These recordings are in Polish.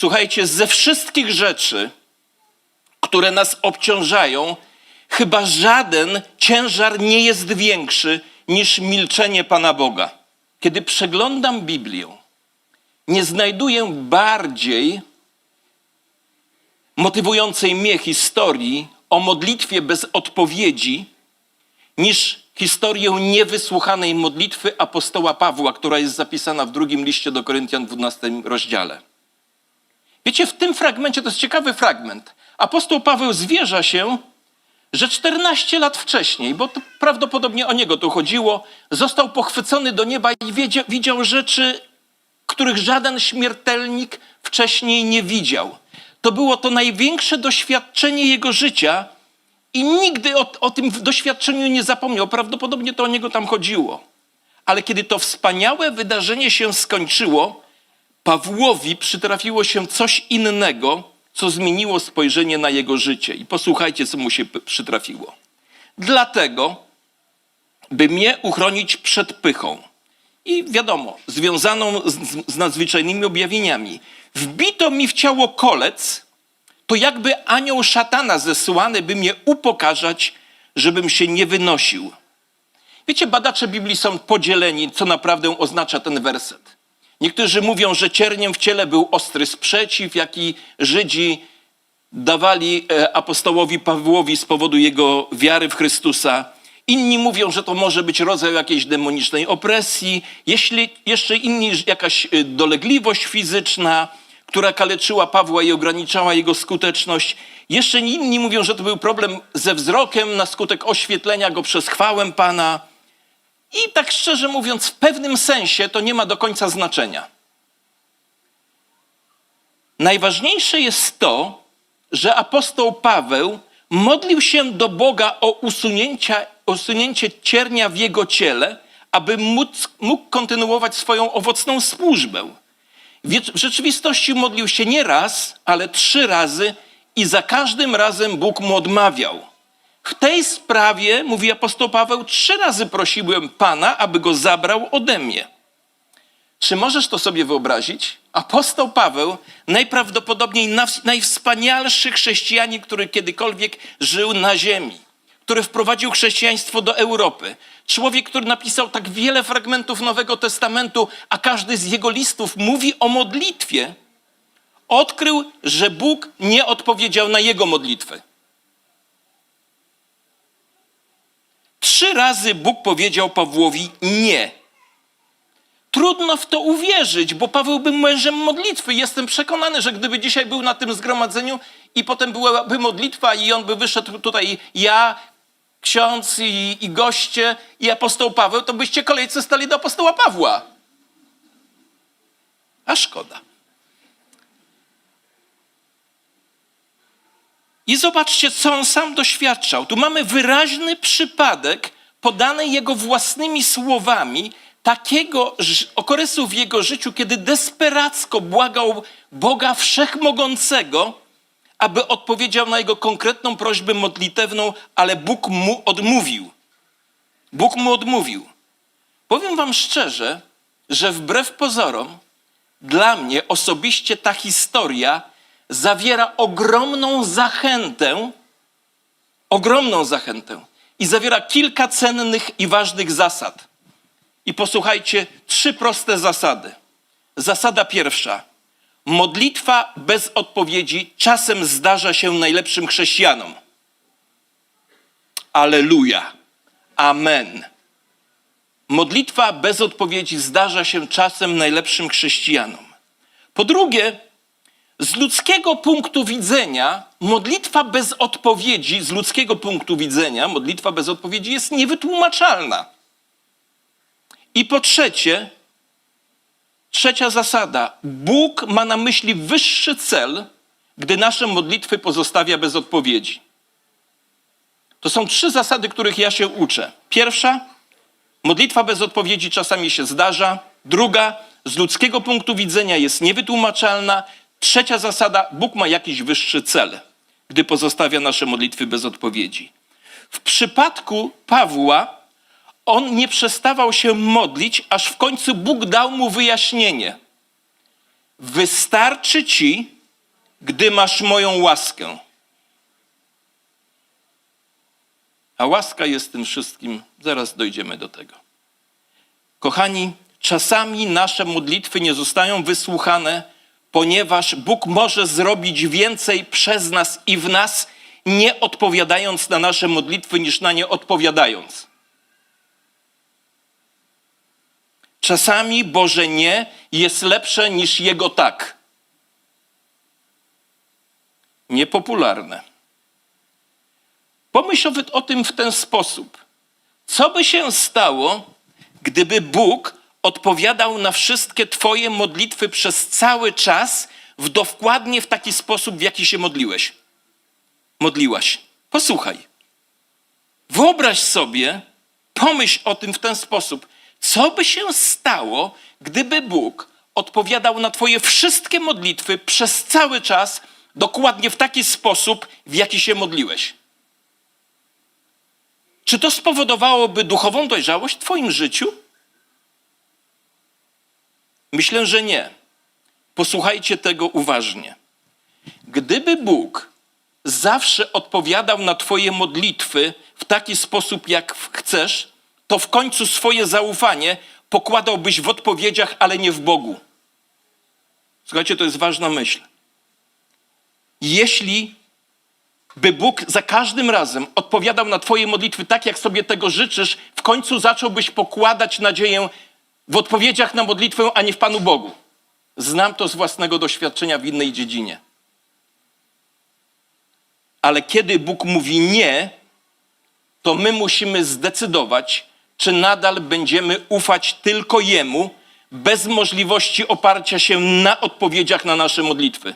Słuchajcie, ze wszystkich rzeczy, które nas obciążają, chyba żaden ciężar nie jest większy niż milczenie Pana Boga. Kiedy przeglądam Biblię, nie znajduję bardziej motywującej mnie historii o modlitwie bez odpowiedzi niż historię niewysłuchanej modlitwy apostoła Pawła, która jest zapisana w drugim liście do Koryntian w 12 rozdziale. Wiecie, w tym fragmencie, to jest ciekawy fragment, apostoł Paweł zwierza się, że 14 lat wcześniej, bo prawdopodobnie o niego tu chodziło, został pochwycony do nieba i wiedział, widział rzeczy, których żaden śmiertelnik wcześniej nie widział. To było to największe doświadczenie jego życia i nigdy o, o tym doświadczeniu nie zapomniał. Prawdopodobnie to o niego tam chodziło. Ale kiedy to wspaniałe wydarzenie się skończyło, Pawłowi przytrafiło się coś innego, co zmieniło spojrzenie na jego życie. I posłuchajcie, co mu się przytrafiło. Dlatego, by mnie uchronić przed pychą. I wiadomo, związaną z, z nadzwyczajnymi objawieniami. Wbito mi w ciało kolec, to jakby anioł szatana zesłany, by mnie upokarzać, żebym się nie wynosił. Wiecie, badacze Biblii są podzieleni, co naprawdę oznacza ten werset. Niektórzy mówią, że cierniem w ciele był ostry sprzeciw, jaki Żydzi dawali e, apostołowi Pawłowi z powodu jego wiary w Chrystusa. Inni mówią, że to może być rodzaj jakiejś demonicznej opresji, jeśli jeszcze inni jakaś e, dolegliwość fizyczna, która kaleczyła Pawła i ograniczała jego skuteczność. Jeszcze inni mówią, że to był problem ze wzrokiem na skutek oświetlenia go przez chwałę Pana. I tak szczerze mówiąc, w pewnym sensie to nie ma do końca znaczenia. Najważniejsze jest to, że apostoł Paweł modlił się do Boga o usunięcia, usunięcie ciernia w jego ciele, aby móc, mógł kontynuować swoją owocną służbę. W rzeczywistości modlił się nie raz, ale trzy razy i za każdym razem Bóg mu odmawiał. W tej sprawie, mówi apostoł Paweł, trzy razy prosiłem Pana, aby go zabrał ode mnie. Czy możesz to sobie wyobrazić? Apostoł Paweł, najprawdopodobniej najwspanialszy chrześcijanin, który kiedykolwiek żył na ziemi, który wprowadził chrześcijaństwo do Europy. Człowiek, który napisał tak wiele fragmentów Nowego Testamentu, a każdy z jego listów mówi o modlitwie, odkrył, że Bóg nie odpowiedział na jego modlitwę. Trzy razy Bóg powiedział Pawłowi nie. Trudno w to uwierzyć, bo Paweł był mężem modlitwy. Jestem przekonany, że gdyby dzisiaj był na tym zgromadzeniu i potem byłaby modlitwa i on by wyszedł tutaj, ja, ksiądz i, i goście i apostoł Paweł, to byście kolejcy stali do apostoła Pawła. A szkoda. I zobaczcie, co on sam doświadczał. Tu mamy wyraźny przypadek podany jego własnymi słowami takiego okresu w jego życiu, kiedy desperacko błagał Boga Wszechmogącego, aby odpowiedział na jego konkretną prośbę modlitewną, ale Bóg mu odmówił. Bóg mu odmówił. Powiem wam szczerze, że wbrew pozorom, dla mnie osobiście ta historia zawiera ogromną zachętę, ogromną zachętę i zawiera kilka cennych i ważnych zasad. I posłuchajcie, trzy proste zasady. Zasada pierwsza. Modlitwa bez odpowiedzi czasem zdarza się najlepszym chrześcijanom. Aleluja. Amen. Modlitwa bez odpowiedzi zdarza się czasem najlepszym chrześcijanom. Po drugie, z ludzkiego punktu widzenia, modlitwa bez odpowiedzi, z ludzkiego punktu widzenia, modlitwa bez odpowiedzi jest niewytłumaczalna. I po trzecie, trzecia zasada. Bóg ma na myśli wyższy cel, gdy nasze modlitwy pozostawia bez odpowiedzi. To są trzy zasady, których ja się uczę. Pierwsza, modlitwa bez odpowiedzi czasami się zdarza. Druga, z ludzkiego punktu widzenia jest niewytłumaczalna. Trzecia zasada, Bóg ma jakiś wyższy cel, gdy pozostawia nasze modlitwy bez odpowiedzi. W przypadku Pawła, on nie przestawał się modlić, aż w końcu Bóg dał mu wyjaśnienie. Wystarczy ci, gdy masz moją łaskę. A łaska jest tym wszystkim, zaraz dojdziemy do tego. Kochani, czasami nasze modlitwy nie zostają wysłuchane, ponieważ Bóg może zrobić więcej przez nas i w nas, nie odpowiadając na nasze modlitwy, niż na nie odpowiadając. Czasami Boże nie jest lepsze niż Jego tak. Niepopularne. Pomyśl o, tym w ten sposób. Co by się stało, gdyby Bóg odpowiadał na wszystkie Twoje modlitwy przez cały czas, w dokładnie w taki sposób, w jaki się modliłeś? Modliłaś. Posłuchaj. Wyobraź sobie, pomyśl o tym w ten sposób. Co by się stało, gdyby Bóg odpowiadał na Twoje wszystkie modlitwy przez cały czas, dokładnie w taki sposób, w jaki się modliłeś? Czy to spowodowałoby duchową dojrzałość w Twoim życiu? Myślę, że nie. Posłuchajcie tego uważnie. Gdyby Bóg zawsze odpowiadał na Twoje modlitwy w taki sposób, jak chcesz, to w końcu swoje zaufanie pokładałbyś w odpowiedziach, ale nie w Bogu. Słuchajcie, to jest ważna myśl. Jeśli by Bóg za każdym razem odpowiadał na Twoje modlitwy tak, jak sobie tego życzysz, w końcu zacząłbyś pokładać nadzieję w odpowiedziach na modlitwę, a nie w Panu Bogu. Znam to z własnego doświadczenia w innej dziedzinie. Ale kiedy Bóg mówi nie, to my musimy zdecydować, czy nadal będziemy ufać tylko Jemu, bez możliwości oparcia się na odpowiedziach na nasze modlitwy.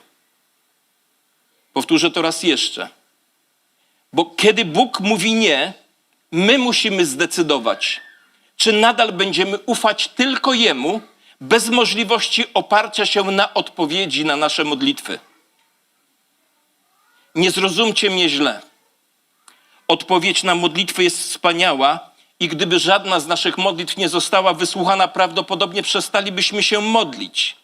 Powtórzę to raz jeszcze. Bo kiedy Bóg mówi nie, my musimy zdecydować, czy nadal będziemy ufać tylko Jemu, bez możliwości oparcia się na odpowiedzi na nasze modlitwy. Nie zrozumcie mnie źle. Odpowiedź na modlitwę jest wspaniała i gdyby żadna z naszych modlitw nie została wysłuchana, prawdopodobnie przestalibyśmy się modlić.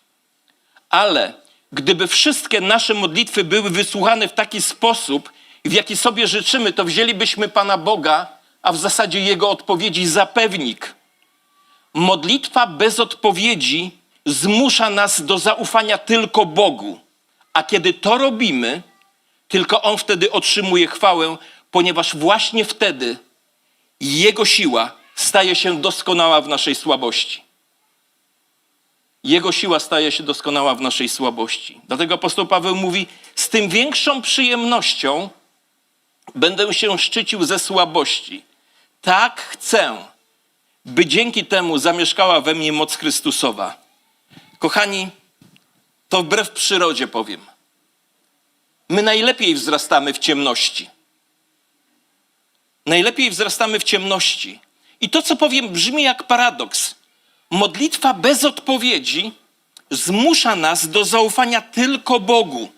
Ale gdyby wszystkie nasze modlitwy były wysłuchane w taki sposób, w jaki sobie życzymy, to wzięlibyśmy Pana Boga, a w zasadzie Jego odpowiedzi za pewnik. Modlitwa bez odpowiedzi zmusza nas do zaufania tylko Bogu. A kiedy to robimy, tylko On wtedy otrzymuje chwałę, ponieważ właśnie wtedy Jego siła staje się doskonała w naszej słabości. Jego siła staje się doskonała w naszej słabości. Dlatego apostoł Paweł mówi: Z tym większą przyjemnością będę się szczycił ze słabości. Tak chcę, by dzięki temu zamieszkała we mnie moc Chrystusowa. Kochani, to wbrew przyrodzie powiem. My najlepiej wzrastamy w ciemności. Najlepiej wzrastamy w ciemności. I to, co powiem, brzmi jak paradoks. Modlitwa bez odpowiedzi zmusza nas do zaufania tylko Bogu.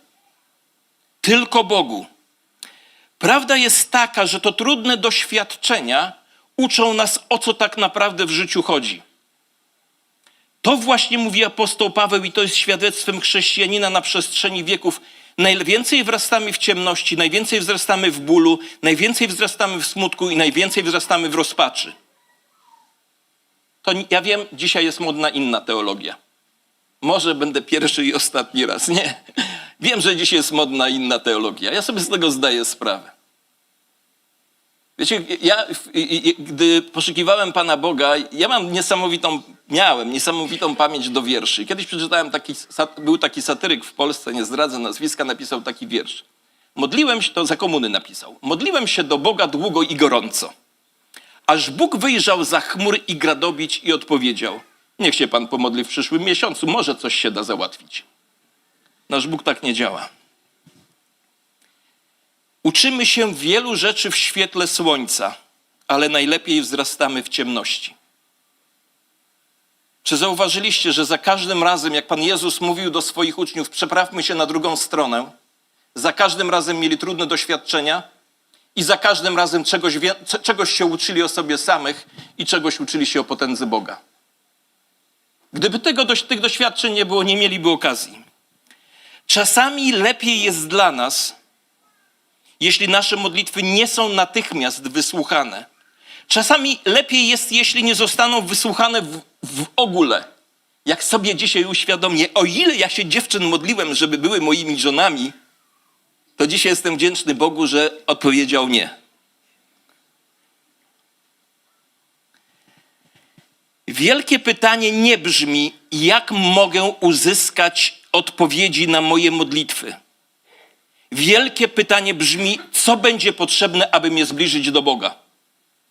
Tylko Bogu. Prawda jest taka, że to trudne doświadczenia uczą nas, o co tak naprawdę w życiu chodzi. To właśnie mówi apostoł Paweł i to jest świadectwem chrześcijanina na przestrzeni wieków. Najwięcej wzrastamy w ciemności, najwięcej wzrastamy w bólu, najwięcej wzrastamy w smutku i najwięcej wzrastamy w rozpaczy. To ja wiem, dzisiaj jest modna inna teologia. Może będę pierwszy i ostatni raz. Nie. Wiem, że dzisiaj jest modna inna teologia. Ja sobie z tego zdaję sprawę. Wiecie, ja, gdy poszukiwałem Pana Boga, ja mam niesamowitą, miałem niesamowitą pamięć do wierszy. Kiedyś przeczytałem taki, był taki satyryk w Polsce, nie zdradzę nazwiska, napisał taki wiersz. Modliłem się, to za komuny napisał. Modliłem się do Boga długo i gorąco. Aż Bóg wyjrzał za chmur i gradobić i odpowiedział: Niech się Pan pomodli w przyszłym miesiącu, może coś się da załatwić. Nasz Bóg tak nie działa. Uczymy się wielu rzeczy w świetle słońca, ale najlepiej wzrastamy w ciemności. Czy zauważyliście, że za każdym razem, jak Pan Jezus mówił do swoich uczniów, przeprawmy się na drugą stronę, za każdym razem mieli trudne doświadczenia i za każdym razem czegoś, czegoś się uczyli o sobie samych i czegoś uczyli się o potędze Boga. Gdyby tego, tych doświadczeń nie było, nie mieliby okazji. Czasami lepiej jest dla nas, jeśli nasze modlitwy nie są natychmiast wysłuchane. Czasami lepiej jest, jeśli nie zostaną wysłuchane w, w ogóle. Jak sobie dzisiaj uświadomię, o ile ja się dziewczyn modliłem, żeby były moimi żonami, to dzisiaj jestem wdzięczny Bogu, że odpowiedział nie. Wielkie pytanie nie brzmi, jak mogę uzyskać odpowiedzi na moje modlitwy. Wielkie pytanie brzmi, co będzie potrzebne, aby mnie zbliżyć do Boga.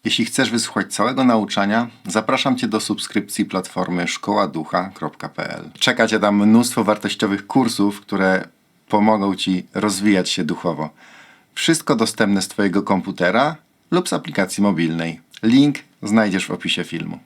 Jeśli chcesz wysłuchać całego nauczania, zapraszam Cię do subskrypcji platformy szkoładucha.pl. Czeka Cię tam mnóstwo wartościowych kursów, które pomogą Ci rozwijać się duchowo. Wszystko dostępne z Twojego komputera lub z aplikacji mobilnej. Link znajdziesz w opisie filmu.